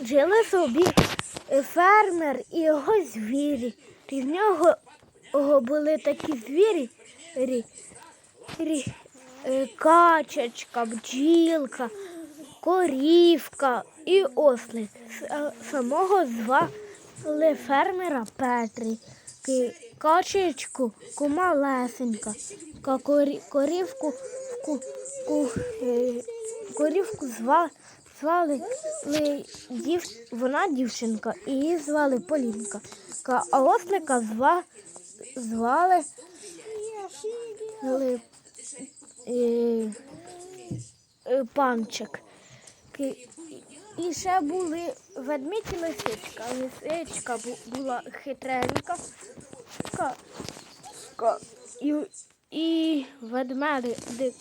Жили собі е, фермер і його звірі. В нього були такі звірі, рі, рі, е, качечка, бджілка, корівка і ослик. Е, Самого звали фермера Петрі. Качечку кумалесенька, ка корі- корівку, ку, ку, корівку звали, звали дів, вона дівчинка, і її звали Полінка. А ослика зва, звали ли, е, е, панчик. І ще були ведмідь і лисичка. Лисичка бу- була хитренька. Ка- ка- І, і ведмедик дик,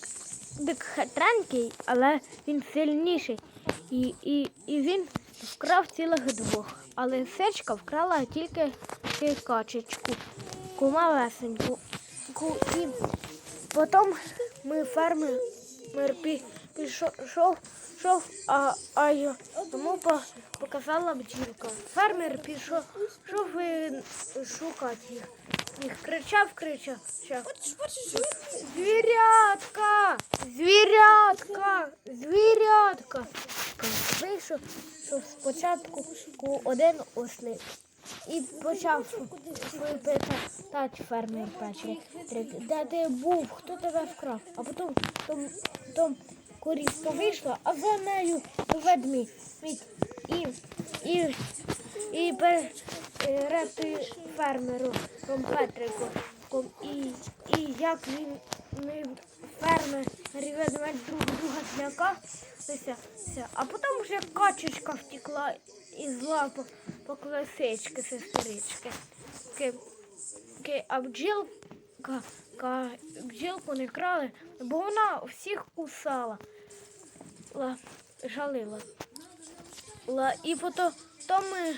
дик хитренький, але він сильніший. І, і, і він вкрав цілих двох. А лисичка вкрала тільки качечку, кумалесеньку. Ку- І потім ми фермер мер пішов, шов, шов, а, а по, показала бджілка. Фермер пішов шов і шукати їх. Їх кричав. кричав. Звірятка! Звірятка! Звірятка! Вийшов що спочатку ку- один ослик. І почав питати фермер Петрик, де ти був, хто тебе вкрав? А потім том, том корівка вийшла, а за нею. Ведь І, і, і фермером Том Петрику. І, і як він ми фермер і ведмедь друг друга злякалися, а потім вже качечка втекла із лапу по класички сестрички. Ки, ки, а бджілка ка, бджілку не крали, бо вона всіх кусала, ла, жалила. Ла, і потім то ми,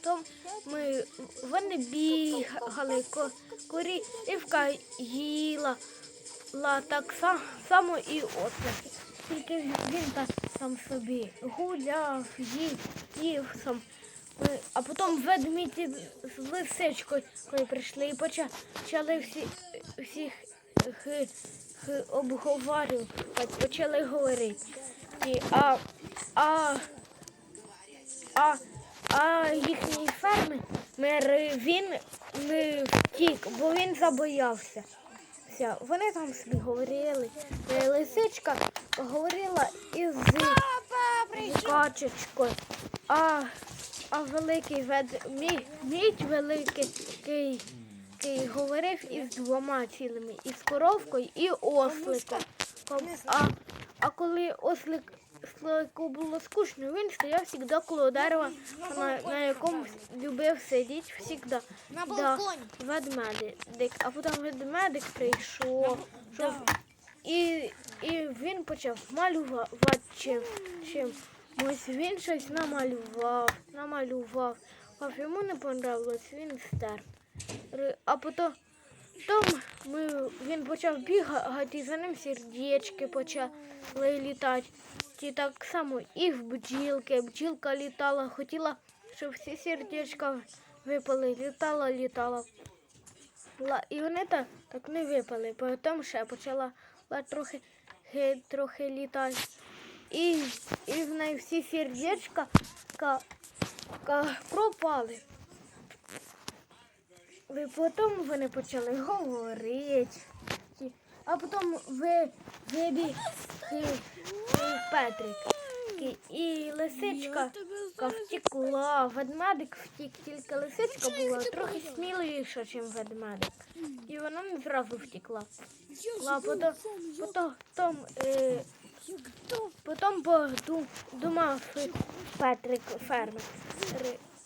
то ми вони бігали, ко, корівка їла, ла, так са- само і ослик. Тільки він так сам собі гуляв, їв, їв сам. А потім ведмідь з лисичкою прийшли і почали всі, всіх хи, хи, обговорювати, почали говорити. І, а, а, а, а їхній фермер він не втік, бо він забоявся. Вони там собі говорили. Е, Лисичка говорила із качечкою, а, а великий ведмідь мідь великий кий, кий говорив із двома цілими, із коровкою і осликом. А, а коли ослик ослику було скучно, він стояв завжди коло дерева, на, на якому любив сидіти завжди. На Да, балконі. ведмедик. А потім ведмедик прийшов. Що, і, і він почав малювати чим. чим. Ось він щось намалював, намалював. А йому не понравилось, він стер. А потім потім ми, він почав бігати, за ним сердечки почали літати. І так само і в бджілки. Бджілка літала, хотіла, щоб всі сердечка випали, літала, літала. Ла- І вони так, так не випали. Потім ще почала ла, трохи, трохи літати. І, і в неї всі сердечка ка, ка, пропали. І потім вони почали говорити. А потім ви, вибіг Петрик. І- лисичка ка втекла, ведмедик втік, тільки лисичка була трохи сміливіша, ніж ведмедик. І вона не зразу втекла. А потім, потім, е, потім думав Петрик фермер.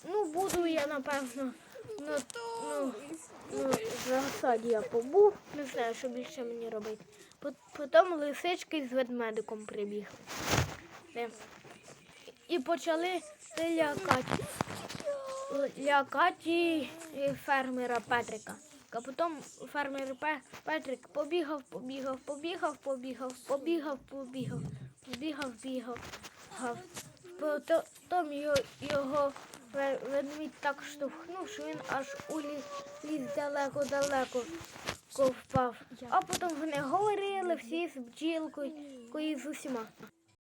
Ну, буду я, напевно, ну, ну, ну, в засаді я побув, не знаю, що більше мені робити. Потім лисички з ведмедиком прибігли. І почали лякати. Лякати фермера Петрика. А потім фермер Петрик побігав, побігав, побігав, побігав, побігав, побігав, побігав, бігав. Потім його, його ведмідь так штовхнув, що він аж у ліс, далеко-далеко впав. А потім вони говорили всі з бджілкою, з усіма.